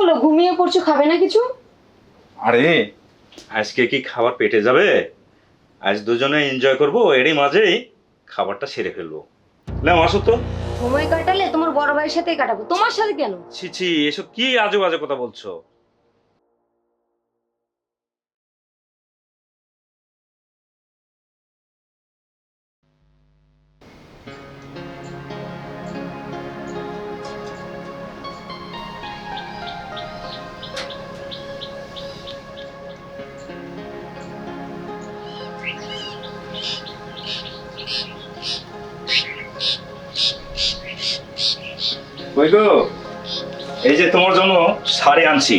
হলো? ঘুমিয়ে পড়ছো খাবে না কিছু? আরে আজকে কি খাবার পেটে যাবে? আজ দুজনে এনজয় করব এরই মাঝেই খাবারটা সেরে ফেলব। নাও আসো তো। সময় কাটালে তোমার বড় ভাইয়ের সাথেই কাটাবো। তোমার সাথে কেন? ছি ছি এসব কি আজে বাজে কথা বলছো? গো এই যে তোমার জন্য শাড়ি আনছি।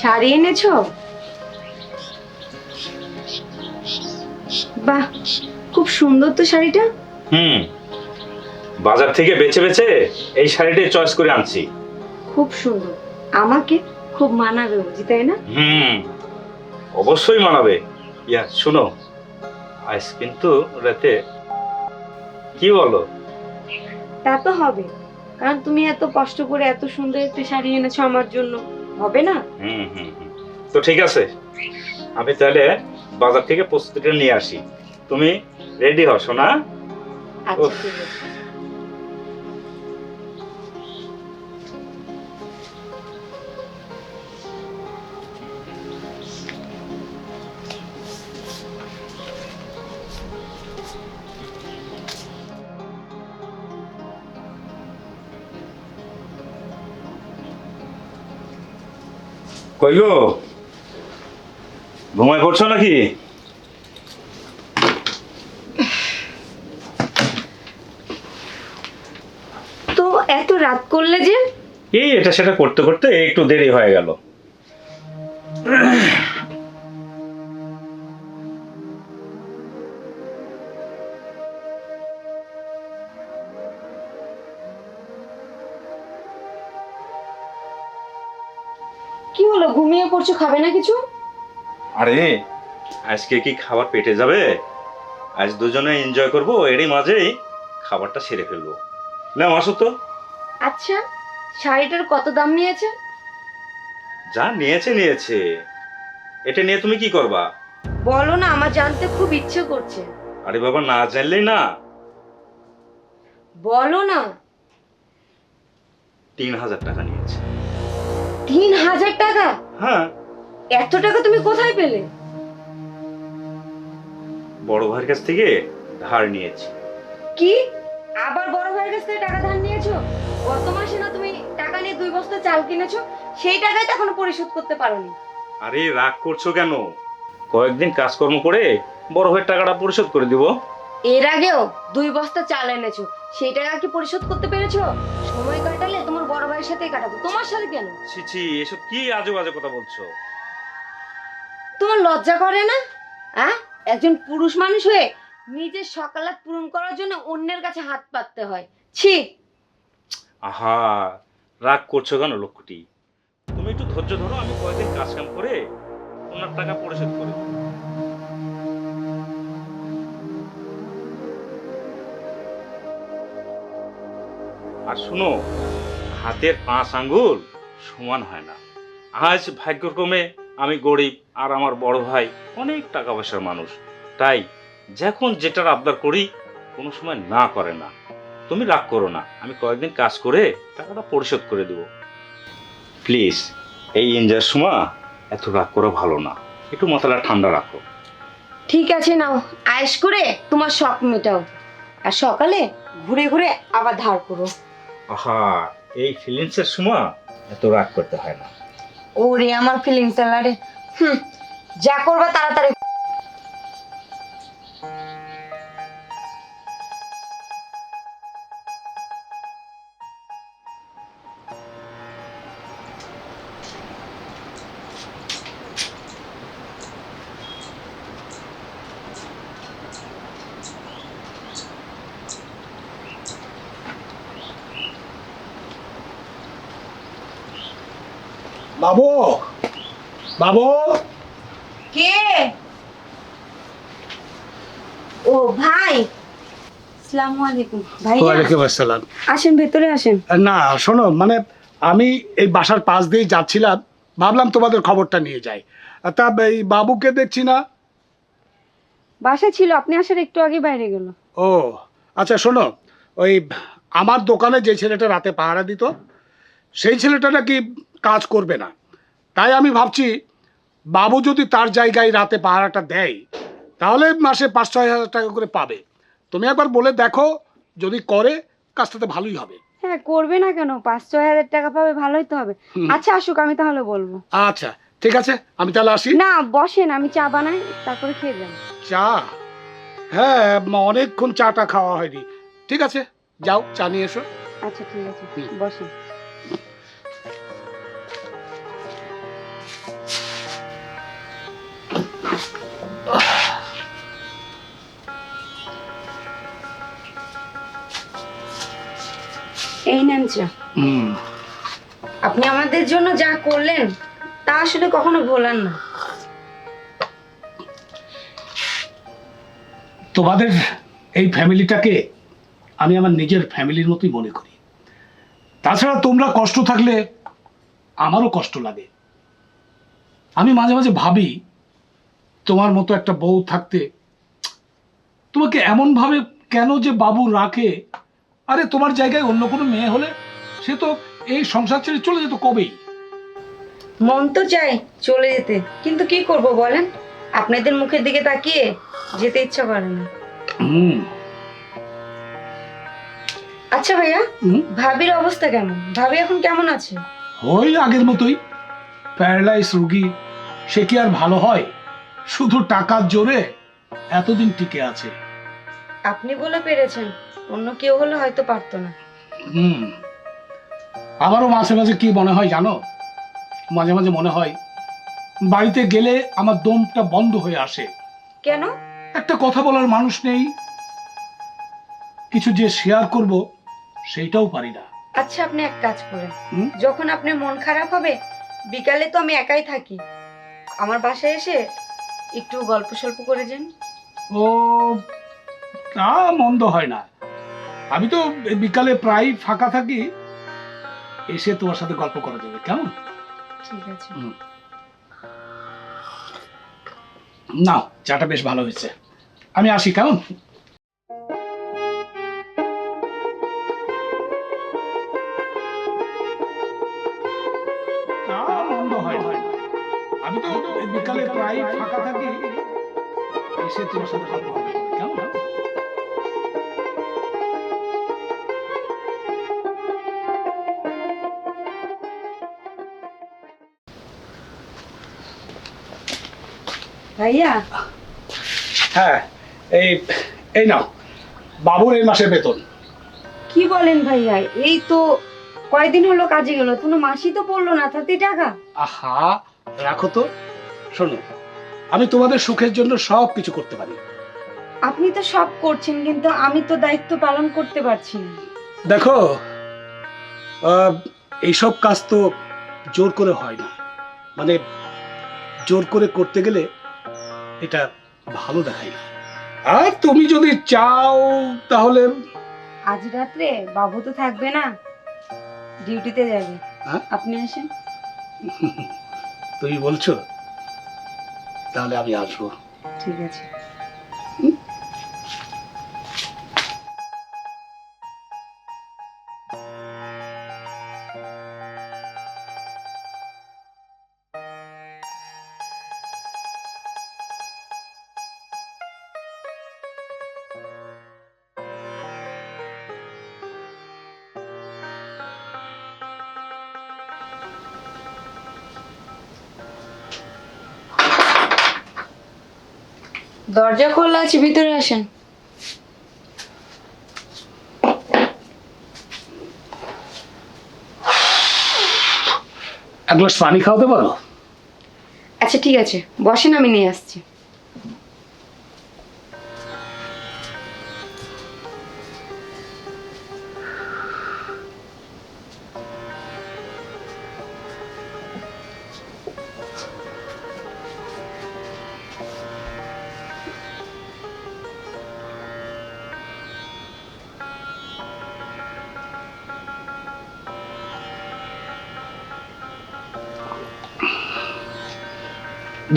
শাড়ি এনেছো? বাহ খুব সুন্দর তো শাড়িটা। হুম বাজার থেকে বেছে বেছে এই শাড়িটাই চয়েস করে আনছি। খুব সুন্দর। আমাকে খুব মানাবে বুঝি তাই না? হুম অবশ্যই মানাবে। ইয়া শুনো আজ কিন্তু রাতে কি বলো? তা তো হবে। কারণ তুমি এত কষ্ট করে এত সুন্দর একটা শাড়ি এনেছো আমার জন্য। হবে না? হুম হুম হুম। তো ঠিক আছে। আমি তাহলে বাজার থেকে প্রস্তুতিটা নিয়ে আসি। তুমি রেডি হও না আচ্ছা উফ। ঠিক আছে। কই গো? ঘুমায় পড়ছো নাকি? তো এত রাত করলে যে? এই এটা সেটা করতে করতে একটু দেরি হয়ে গেল। পড়ছো খাবে না কিছু? আরে আজকে কি খাবার পেটে যাবে? আজ দুজনে এনজয় করব এরই মাঝেই খাবারটা সেরে ফেলব। ম্যাম আসো তো। আচ্ছা শাড়িটার কত দাম নিয়েছে? যা নিয়েছে নিয়েছে। এটা নিয়ে তুমি কি করবা? বলো না আমার জানতে খুব ইচ্ছে করছে। আরে বাবা না জানলেই না। বলো না। তিন হাজার টাকা নিয়েছে। তিন হাজার টাকা? হ্যাঁ। এত টাকা তুমি কোথায় পেলে? বড় ভাইয়ের কাছ থেকে ধার নিয়েছি। কি? আবার বড় ভাইয়ের কাছ থেকে টাকা ধার নিয়েছো? গত মাসে না তুমি টাকা নিয়ে দুই বস্তা চাল কিনেছো সেই টাকাই তো এখনও পরিশোধ করতে পারোনি। আরে রাগ করছ কেন? কয়েকদিন কাজকর্ম করে বড় ভাইয়ের টাকাটা পরিশোধ করে দিব। এর আগেও দুই বস্তা চাল এনেছো। সেই টাকা কি পরিশোধ করতে পেরেছ? সময় কাটালে তোমার বড় ভাইয়ের সাথে কাটাবো। তোমার সাথে কেন? ছি ছি এসব কি আজে বাজে কথা বলছো? তোমার লজ্জা করে না? হ্যাঁ একজন পুরুষ মানুষ হয়ে নিজের সকালাত পূরণ করার জন্য অন্যের কাছে হাত পাততে হয়। ছি। আহা রাগ করছ কেন লক্ষ্যটি তুমি একটু ধৈর্য ধরো আমি কয়েকদিন কাজ কাম করে ওনার টাকা পরিশোধ করে দেবো। আর শুনো, হাতের পাঁচ আঙ্গুল সমান হয় না। আজ ভাগ্যক্রমে আমি গরিব আর আমার বড় ভাই অনেক টাকা পয়সার মানুষ। তাই যখন যেটার আবদার করি, কোনো সময় না করে না। তুমি রাগ করো না, আমি কয়েকদিন কাজ করে টাকাটা পরিশোধ করে দেব। প্লিজ, এই এনজয়ের সময় এত রাগ করা ভালো না। একটু মাথাটা ঠান্ডা রাখো। ঠিক আছে, নাও। আয়েস করে তোমার শখ মেটাও। আর সকালে ঘুরে ঘুরে আবার ধার করো। আহা, এই ফিলিংসের সময় এত রাগ করতে হয় না। ওরে, আমার ফিলিংস হুম, যা করবা তাড়াতাড়ি বাবু বাবু। কে? ও ভাই। আসসালামু আলাইকুম। ভাইয়া ওয়ালাইকুম আসসালাম। আসেন ভেতরে আসেন। না শোনো মানে আমি এই বাসার পাশ দিয়েই যাচ্ছিলাম ভাবলাম তোমাদের খবরটা নিয়ে যাই। তা এই বাবুকে দেখছি না। বাসা ছিল আপনি আসার একটু আগে বাইরে গেল। ও আচ্ছা শোনো ওই আমার দোকানে যে ছেলেটা রাতে পাহারা দিত সেই ছেলেটা নাকি কাজ করবে না। তাই আমি ভাবছি বাবু যদি তার জায়গায় রাতে পাহারাটা দেয় তাহলে মাসে পাঁচ ছয় হাজার টাকা করে পাবে। তুমি একবার বলে দেখো যদি করে কাজটাতে ভালোই হবে। হ্যাঁ করবে না কেন? পাঁচ ছয় হাজার টাকা পাবে ভালোই তো হবে। আচ্ছা আসুক আমি তাহলে বলব। আচ্ছা ঠিক আছে আমি তাহলে আসি। না বসেন আমি চা বানাই তারপরে খেয়ে যান। চা? হ্যাঁ অনেকক্ষণ চাটা খাওয়া হয়নি। ঠিক আছে যাও চা নিয়ে এসো। আচ্ছা ঠিক আছে। বসেন। এই নেন চা। হুম। আপনি আমাদের জন্য যা করলেন তা আসলে কখনো ভোলেন না। তোমাদের এই ফ্যামিলিটাকে আমি আমার নিজের ফ্যামিলির মতোই মনে করি। তাছাড়া তোমরা কষ্ট থাকলে আমারও কষ্ট লাগে। আমি মাঝে মাঝে ভাবি তোমার মতো একটা বউ থাকতে তোমাকে এমনভাবে কেন যে বাবু রাখে আরে তোমার জায়গায় অন্য কোনো মেয়ে হলে সে তো এই সংসার ছেড়ে চলে যেত কবেই? মন তো চাই চলে যেতে কিন্তু কি করব বলেন? আপনাদের মুখের দিকে তাকিয়ে যেতে ইচ্ছা করে না। হুম। আচ্ছা ভাইয়া ভাবির অবস্থা কেমন? ভাবি এখন কেমন আছে? ওই আগের মতোই। প্যারালাইজ রুগী সে কি আর ভালো হয়? শুধু টাকার জোরে এতদিন টিকে আছে। আপনি বলে পেরেছেন অন্য কেউ হলে হয়তো পারতো না। হুম আমারও মাঝে মাঝে কি মনে হয় জানো? মাঝে মাঝে মনে হয় বাড়িতে গেলে আমার দমটা বন্ধ হয়ে আসে। কেন? একটা কথা বলার মানুষ নেই। কিছু যে শেয়ার করব সেইটাও পারি না। আচ্ছা আপনি এক কাজ করেন। হুম? যখন আপনার মন খারাপ হবে বিকালে তো আমি একাই থাকি। আমার বাসায় এসে একটু গল্প সল্প করে যান ও তা মন্দ হয় না। আমি তো বিকালে প্রায় ফাঁকা থাকি এসে তোমার সাথে গল্প করা যাবে কেমন? ঠিক আছে। না চাটা বেশ ভালো হয়েছে। আমি আসি কেমন? তা মন্দ হয় না। আমি তো বিকালে প্রায় ফাঁকা থাকি এসে তোমার সাথে ভাইয়া? হ্যাঁ এই এই নাও বাবুর এই মাসের বেতন। কি বলেন ভাইয়া? এই তো কয়দিন হলো কাজে গেল কোনো মাসই তো পড়ল না তাতে টাকা। আহা রাখো তো। শোনো আমি তোমাদের সুখের জন্য সব কিছু করতে পারি। আপনি তো সব করছেন কিন্তু আমি তো দায়িত্ব পালন করতে পারছি না। দেখো আহ, এইসব কাজ তো জোর করে হয় না। মানে জোর করে করতে গেলে এটা ভালো দেখায় না আর তুমি যদি চাও তাহলে আজ রাত্রে বাবু তো থাকবে না। ডিউটিতে যাবে। হ্যাঁ? আপনি আসেন। তুমি বলছো তাহলে আমি আসব। ঠিক আছে। দরজা খোলা আছে ভিতরে আসেন। এক গ্লাস পানি খাওয়াতে পারো? আচ্ছা ঠিক আছে। বসেন আমি নিয়ে আসছি।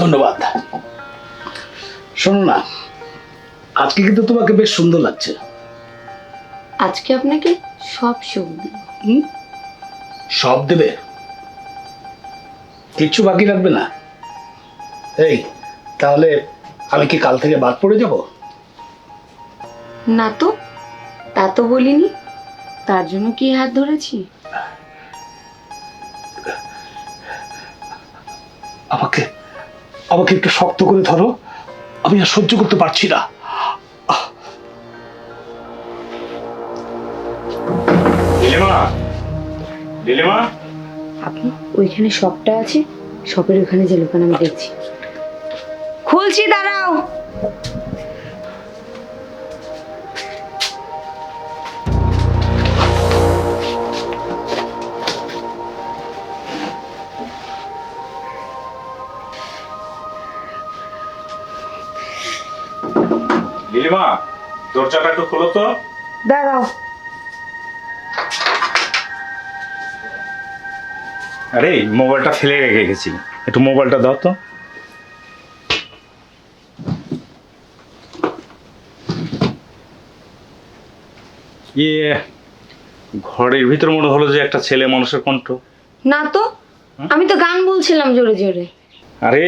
ধন্যবাদ। শোনো না আজকে কিন্তু তোমাকে বেশ সুন্দর লাগছে। আজকে আপনাকে সব সুখ দেব। হুম? সব দেবে? কিচ্ছু বাকি রাখবে না? এই তাহলে আমি কি কাল থেকে বাদ পড়ে যাব? না তো তা তো বলিনি। তার জন্য কি হাত ধরেছি? আমাকে আমাকে একটু শক্ত করে ধরো। আমি আর সহ্য করতে পারছি না। আপনি ওইখানে শপটা আছে? শপের ওখানে যে লোকান আমি দেখছি। খুলছি দাঁড়াও। দরজাটা একটু খোলো তো। দাঁড়াও। আরে মোবাইলটা ফেলে রেখে গেছি। একটু মোবাইলটা দাও তো। ইয়ে ঘরের ভিতর মনে হলো যে একটা ছেলে মানুষের কণ্ঠ। না তো আমি তো গান বলছিলাম জোরে জোরে। আরে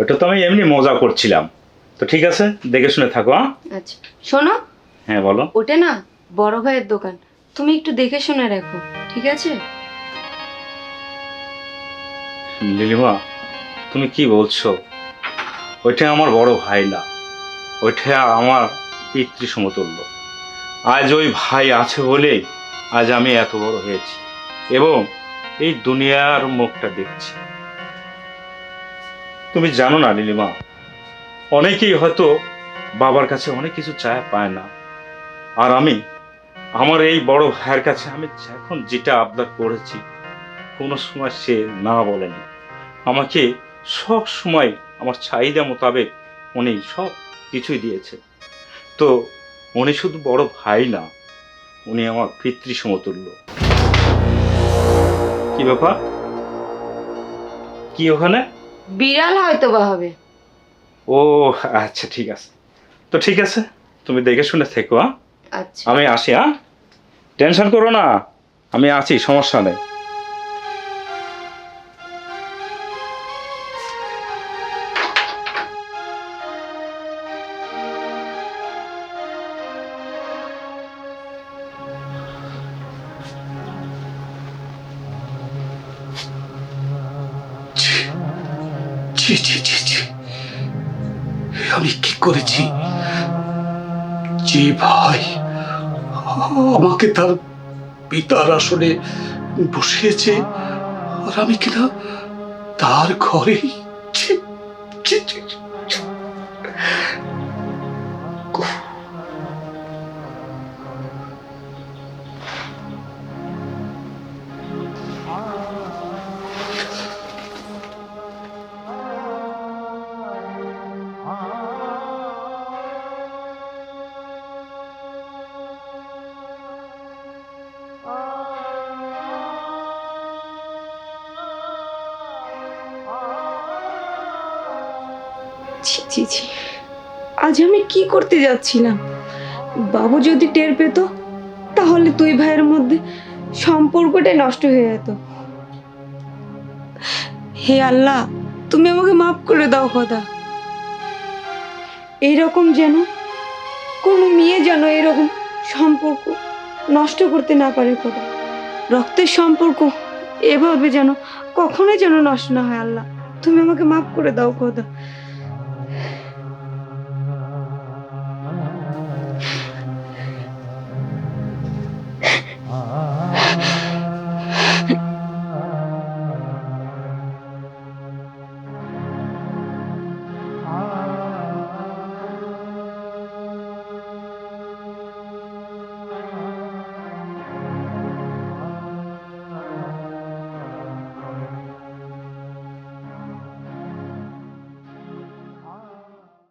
ওটা তো আমি এমনি মজা করছিলাম। তো ঠিক আছে দেখে শুনে থাকো হ্যাঁ? আচ্ছা শোনো। হ্যাঁ বলো। ওটা না বড় ভাইয়ের দোকান। তুমি একটু দেখে শুনে রাখো ঠিক আছে? লিলিমা তুমি কি বলছো? ওইটা আমার বড় ভাই না ওইটা আমার পিতৃ সমতুল্য আজ ওই ভাই আছে বলে আজ আমি এত বড় হয়েছি এবং এই দুনিয়ার মুখটা দেখছি। তুমি জানো না নীলিমা অনেকেই হয়তো বাবার কাছে অনেক কিছু চায়, পায় না। আর আমি, আমার এই বড় ভাইয়ের কাছে আমি এখন যেটা আবদার করেছি, কোনো সময় সে না বলেনি। আমাকে সব সময় আমার চাহিদা মোতাবেক উনি সব কিছুই দিয়েছে। তো উনি শুধু বড় ভাই না, উনি আমার পিতৃ সমতুল্য। কি ব্যাপার? কি ওখানে? বিড়াল হয়তো বা হবে। ও আচ্ছা ঠিক আছে। তো ঠিক আছে তুমি দেখে শুনে থেকো হ্যাঁ আচ্ছা। আমি আসি হ্যাঁ টেনশন করো না আমি আছি সমস্যা নেই। ছি ছি ছি ছি এ আমি কি করেছি? যে ভাই আমাকে তার পিতার আসনে বসিয়েছে, আর আমি কিনা তার ঘরেই ছি আজ আমি কি করতে যাচ্ছিলাম? বাবু যদি টের পেত, তাহলে তুই ভাইয়ের মধ্যে সম্পর্কটাই নষ্ট হয়ে যেত। হে আল্লাহ, তুমি আমাকে মাফ করে দাও খোদা। এইরকম যেন, কোনো মেয়ে যেন এরকম সম্পর্ক নষ্ট করতে না পারে খোদা। রক্তের সম্পর্ক এভাবে যেন কখনোই যেন নষ্ট না হয় আল্লাহ। তুমি আমাকে মাফ করে দাও খোদা।